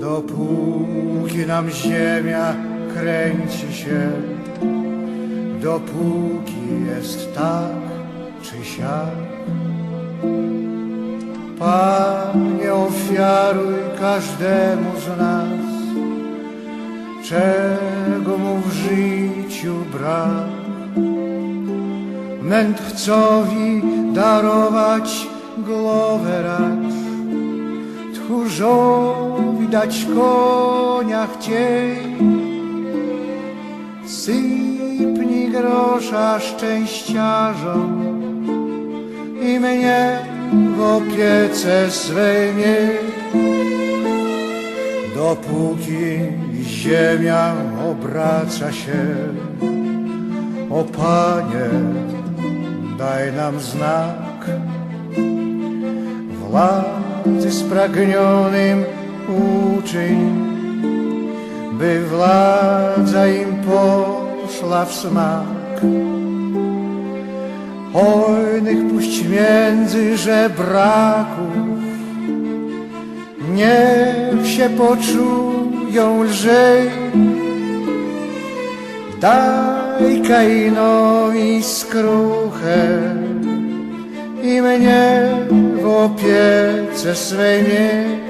Dopóki nam ziemia kręci się, dopóki jest tak czy siak. Panie, ofiaruj każdemu z nas, czego mu w życiu brak. Mędrcowi darować głowę racz, tchórzowi dać konia chciej. Sypnij grosza szczęściarzom i mnie w opiece swej miej. Dopóki ziemia obraca się, o Panie, daj nam znak. Władzy spragnionym uczyń, by władza im poszła w smak. Hojnych puść między żebraków, niech się poczują lżej. Daj Kainowi skruchę i mnie w opiece swej miej.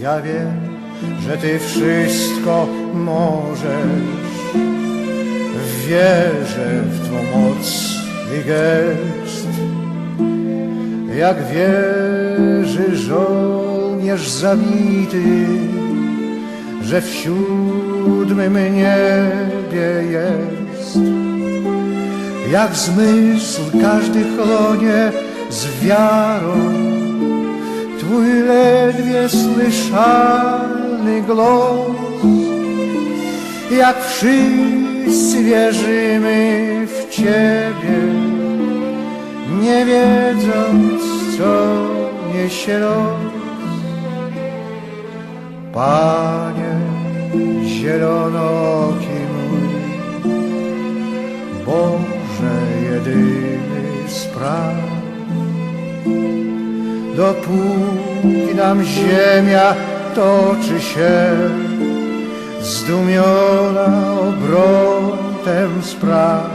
Ja wiem, że Ty wszystko możesz, wierzę w Twą moc i gest. Jak wierzy żołnierz zabity, że w siódmym niebie jest. Jak zmysł każdy chlonie z wiarą, Twój ledwie słyszalny głos. Jak wszyscy wierzymy w Ciebie, nie wiedząc, co niesie los. Panie zielonoki jedyny spraw. Dopóki nam ziemia toczy się, zdumiona obrotem spraw.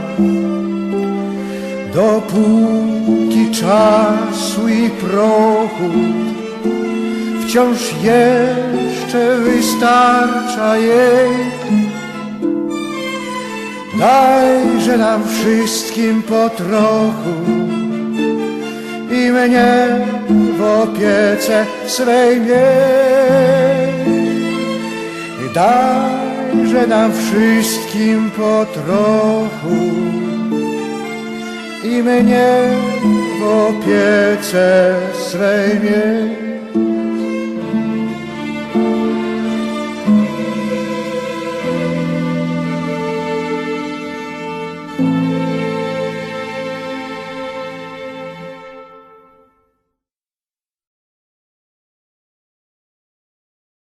Dopóki czasu i prochu wciąż jeszcze wystarcza jej. Dajże nam wszystkim po trochu i mnie w opiece swej miej. Dajże nam wszystkim po trochu i mnie w opiece swej miej.